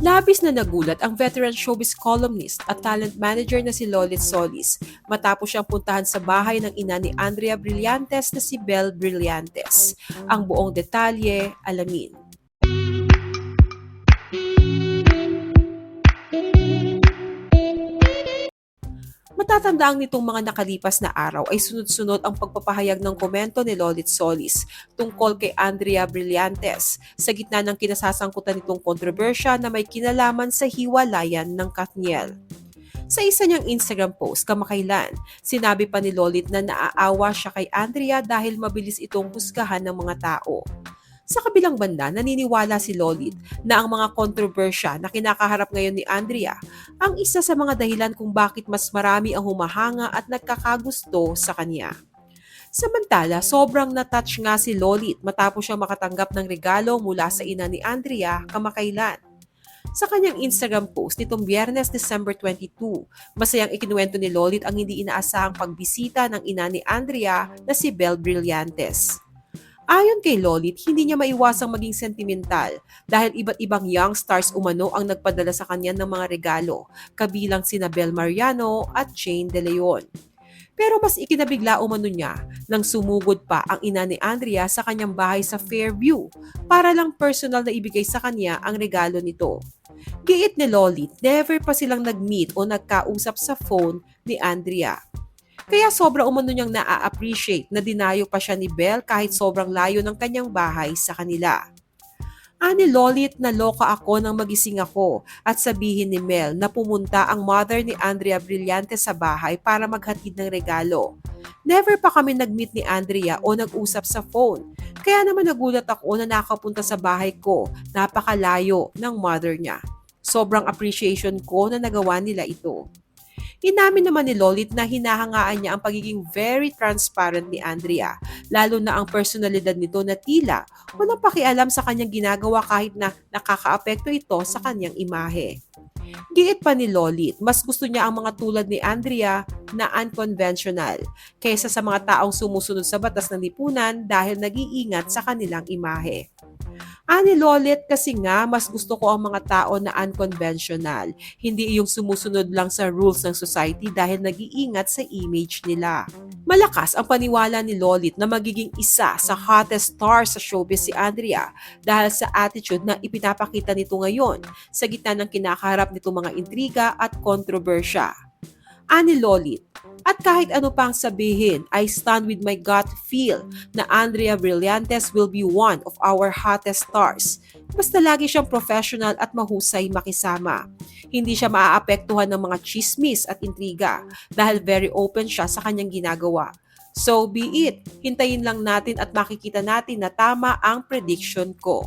Labis na nagulat ang veteran showbiz columnist at talent manager na si Lolit Solis matapos siyang puntahan sa bahay ng ina ni Andrea Brillantes na si Belle Brillantes. Ang buong detalye, alamin. Matatandaan nitong mga nakalipas na araw ay sunod-sunod ang pagpapahayag ng komento ni Lolit Solis tungkol kay Andrea Brillantes sa gitna ng kinasasangkutan nitong kontrobersya na may kinalaman sa hiwalayan ng Katniel. Sa isa niyang Instagram post kamakailan, sinabi pa ni Lolit na naaawa siya kay Andrea dahil mabilis itong husgahan ng mga tao. Sa kabilang banda, naniniwala si Lolit na ang mga kontrobersya na kinakaharap ngayon ni Andrea ang isa sa mga dahilan kung bakit mas marami ang humahanga at nagkakagusto sa kanya. Samantala, sobrang natouch nga si Lolit matapos siyang makatanggap ng regalo mula sa ina ni Andrea kamakailan. Sa kanyang Instagram post nitong Biyernes, December 22, masayang ikinuwento ni Lolit ang hindi inaasahang pagbisita ng ina ni Andrea na si Belle Brillantes. Ayon kay Lolit, hindi niya maiwasang maging sentimental dahil iba't ibang young stars umano ang nagpadala sa kanya ng mga regalo, kabilang sina Bel Mariano at Jane De Leon. Pero mas ikinabigla umano niya nang sumugod pa ang ina ni Andrea sa kanyang bahay sa Fairview para lang personal na ibigay sa kanya ang regalo nito. Giit ni Lolit, never pa silang nag-meet o nagkausap sa phone ni Andrea. Kaya sobra umano niyang na-appreciate na dinayo pa siya ni Belle kahit sobrang layo ng kanyang bahay sa kanila. Ani Lolit na loka ako nang magising ako at sabihin ni Mel na pumunta ang mother ni Andrea Brillante sa bahay para maghatid ng regalo. Never pa kami nag-meet ni Andrea o nag-usap sa phone. Kaya naman nagulat ako na nakapunta sa bahay ko, napakalayo ng mother niya. Sobrang appreciation ko na nagawa nila ito. Inamin naman ni Lolit na hinahangaan niya ang pagiging very transparent ni Andrea, lalo na ang personalidad nito na tila walang pakialam sa kanyang ginagawa kahit na nakakaapekto ito sa kanyang imahe. Giit pa ni Lolit, mas gusto niya ang mga tulad ni Andrea na unconventional kaysa sa mga taong sumusunod sa batas ng lipunan dahil nag-iingat sa kanilang imahe. Ani Lolit kasi nga mas gusto ko ang mga tao na unconventional, hindi yung sumusunod lang sa rules ng society dahil nag-iingat sa image nila. Malakas ang paniwala ni Lolit na magiging isa sa hottest star sa showbiz si Andrea dahil sa attitude na ipinapakita nito ngayon sa gitna ng kinakaharap nitong mga intriga at kontrobersya. Ani Lolit, at kahit ano pang sabihin, I stand with my gut feel na Andrea Brillantes will be one of our hottest stars. Basta lagi siyang professional at mahusay makisama. Hindi siya maaapektuhan ng mga chismis at intriga dahil very open siya sa kanyang ginagawa. So be it, hintayin lang natin at makikita natin na tama ang prediction ko.